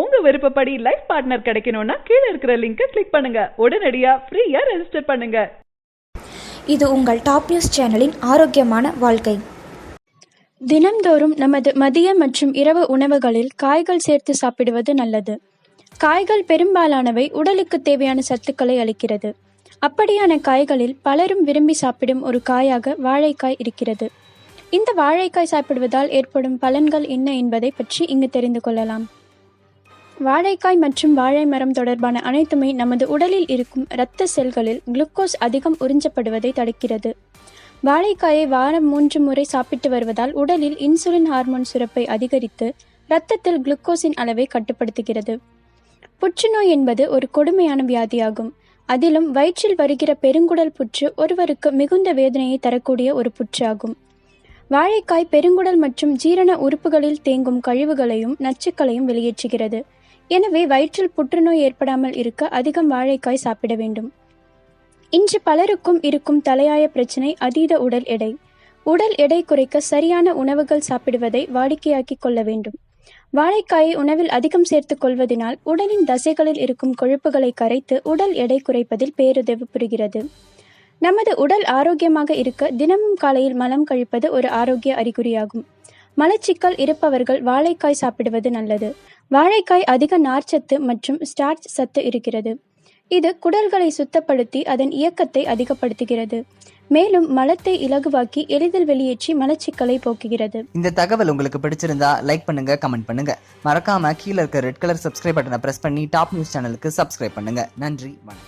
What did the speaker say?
உங்க விருப்பப்படி life partner கிடைக்கணும்னா கீழே இருக்கிற லிங்கை கிளிக் பண்ணுங்க. உடனடியா ஃப்ரீயா ரெஜிஸ்டர் பண்ணுங்க. இது உங்கள் டாப் நியூஸ் சேனலின் ஆரோக்கியமான வாழ்க்கை. தினம்தோறும் நமது மதிய மற்றும் இரவு உணவுகளில் காய்கள் சேர்த்து சாப்பிடுவது நல்லது. காய்கள் பெரும்பாலானவை உடலுக்கு தேவையான சத்துக்களை அளிக்கிறது. அப்படியான காய்களில் பலரும் விரும்பி சாப்பிடும் ஒரு காயாக வாழைக்காய் இருக்கிறது. இந்த வாழைக்காய் சாப்பிடுவதால் ஏற்படும் பலன்கள் என்ன என்பதை பற்றி இங்கு தெரிந்து கொள்ளலாம். வாழைக்காய் மற்றும் வாழை மரம் தொடர்பான அனைத்துமே நமது உடலில் இருக்கும் இரத்த செல்களில் குளுக்கோஸ் அதிகம் உறிஞ்சப்படுவதை தடுக்கிறது. வாழைக்காயை வாரம் மூன்று முறை சாப்பிட்டு வருவதால் உடலில் இன்சுலின் ஹார்மோன் சுரப்பை அதிகரித்து இரத்தத்தில் குளுக்கோஸின் அளவை கட்டுப்படுத்துகிறது. புற்றுநோய் என்பது ஒரு கொடுமையான வியாதியாகும். அதிலும் வயிற்றில் வருகிற பெருங்குடல் புற்று ஒருவருக்கு மிகுந்த வேதனையை தரக்கூடிய ஒரு புற்று ஆகும் வாழைக்காய் பெருங்குடல் மற்றும் ஜீரண உறுப்புகளில் தேங்கும் கழிவுகளையும் நச்சுக்களையும் வெளியேற்றுகிறது. எனவே வயிற்றில் புற்றுநோய் ஏற்படாமல் இருக்க அதிகம் வாழைக்காய் சாப்பிட வேண்டும். இன்று பலருக்கும் இருக்கும் தலையாய பிரச்சனை அதீத உடல் எடை. உடல் எடை குறைக்க சரியான உணவுகள் சாப்பிடுவதை வாடிக்கையாக்கிக் கொள்ள வேண்டும். வாழைக்காயை உணவில் அதிகம் சேர்த்துக் கொள்வதனால் உடலின் தசைகளில் இருக்கும் கொழுப்புகளை கரைத்து உடல் எடை குறைப்பதில் பேருதவி புரிகிறது. நமது உடல் ஆரோக்கியமாக இருக்க தினமும் காலையில் மலம் கழிப்பது ஒரு ஆரோக்கிய அறிகுறியாகும். மலச்சிக்கல் இருப்பவர்கள் வாழைக்காய் சாப்பிடுவது நல்லது. வாழைக்காய் அதிக நார்ச்சத்து மற்றும் ஸ்டார்ச் சத்து இருக்கிறது. இது குடல்களை சுத்தப்படுத்தி அதன் இயக்கத்தை அதிகப்படுத்துகிறது. மேலும் மலத்தை இலகுவாக்கி எளிதில் வெளியேற்றி மலச்சிக்கலை போக்குகிறது. இந்த தகவல் உங்களுக்கு பிடிச்சிருந்தா லைக் பண்ணுங்க கமெண்ட் பண்ணுங்க. மறக்காம கீழே இருக்க ரெட் கலர் சப்ஸ்கிரைப் பட்டனை பிரஸ் பண்ணி டாப் நியூஸ் சேனலுக்கு சப்ஸ்கிரைப் பண்ணுங்க. நன்றி வணக்கம்.